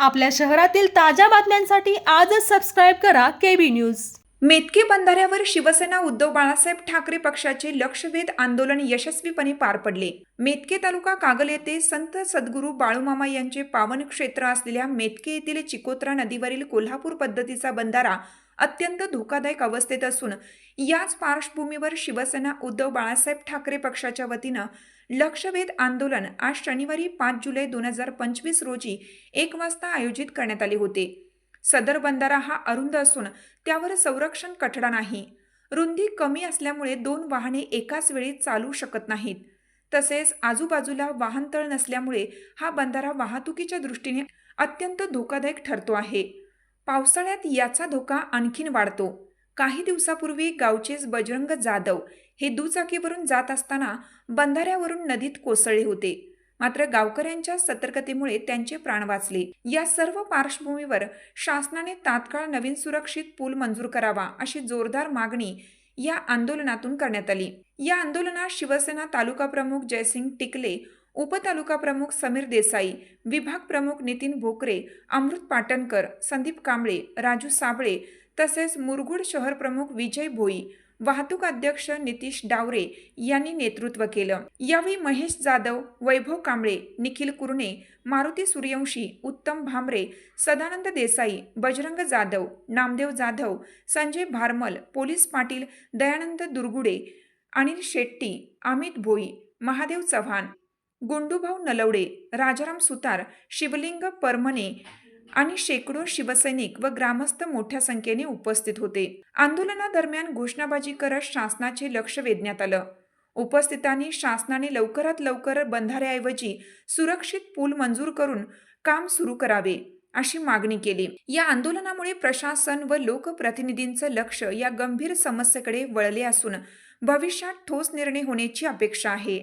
आपल्या शहरातील ताज्या बातम्यांसाठी आजच सबस्क्राईब करा केबी न्यूज मेतके बंधाऱ्यावर शिवसेना उद्धव बाळासाहेब ठाकरे पक्षाचे लक्षवेध आंदोलन यशस्वीपणे पार पडले. मेतके तालुका कागल येथे संत सद्गुरू बाळूमामा यांचे पावन क्षेत्र असलेल्या मेतके येथील चिकोत्रा नदीवरील कोल्हापूर पद्धतीचा बंधारा अत्यंत धोकादायक अवस्थेत असून याच पार्श्वभूमीवर शिवसेना उद्धव बाळासाहेब ठाकरे पक्षाच्या वतीनं लक्षवेध आंदोलन आज शनिवारी पाच जुलै दोन हजार पंचवीस रोजी एक वाजता आयोजित करण्यात आले होते. सदर बंधारा हा अरुंद असून त्यावर संरक्षण कठडा नाही. रुंदी कमी असल्यामुळे दोन वाहने एकाच वेळी चालू शकत नाहीत. तसेच आजूबाजूला वाहनतळ नसल्यामुळे हा बंधारा वाहतुकीच्या दृष्टीने अत्यंत धोकादायक ठरतो आहे. पावसाळ्यात याचा धोका आणखीन वाढतो. काही दिवसापूर्वी गावचेच बजरंग जाधव हे दुचाकीवरून जात असताना बंधाऱ्यावरून नदीत कोसळले होते. मात्र गावकऱ्यांच्या सतर्कतेमुळे त्यांचे प्राण वाचले. या सर्व पार्श्वभूमीवर शासनाने तात्काळ नवीन सुरक्षित पूल मंजूर करावा अशी जोरदार मागणी या आंदोलनातून करण्यात आली. या आंदोलनात शिवसेना तालुका प्रमुख जयसिंग टिकले उपतालुका प्रमुख समीर देसाई विभाग प्रमुख नितीन भोकरे अमृत पाटणकर संदीप कांबळे राजू साबळे तसेच मुरगुड शहर प्रमुख विजय भोई वाहतूक अध्यक्ष नितीश डावरे यांनी नेतृत्व केलं. यावेळी महेश जाधव वैभव कांबळे निखिल कुरणे मारुती सूर्यवंशी उत्तम भामरे सदानंद देसाई बजरंग जाधव नामदेव जाधव संजय भारमल पोलीस पाटील दयानंद दुर्गुडे अनिल शेट्टी अमित भोई महादेव चव्हाण गुंडूभाऊ नलवडे राजाराम सुतार शिवलिंग परमने आणि शेकडो शिवसैनिक व ग्रामस्थ मोठ्या संख्येने उपस्थित होते. आंदोलनादरम्यान घोषणाबाजी करत शासनाचे लक्ष वेधण्यात आलं. उपस्थितांनी शासनाने लवकरात लवकर बंधाऱ्याऐवजी सुरक्षित पूल मंजूर करून काम सुरू करावे अशी मागणी केली. या आंदोलनामुळे प्रशासन व लोकप्रतिनिधींचं लक्ष या गंभीर समस्येकडे वळले असून भविष्यात ठोस निर्णय होण्याची अपेक्षा आहे.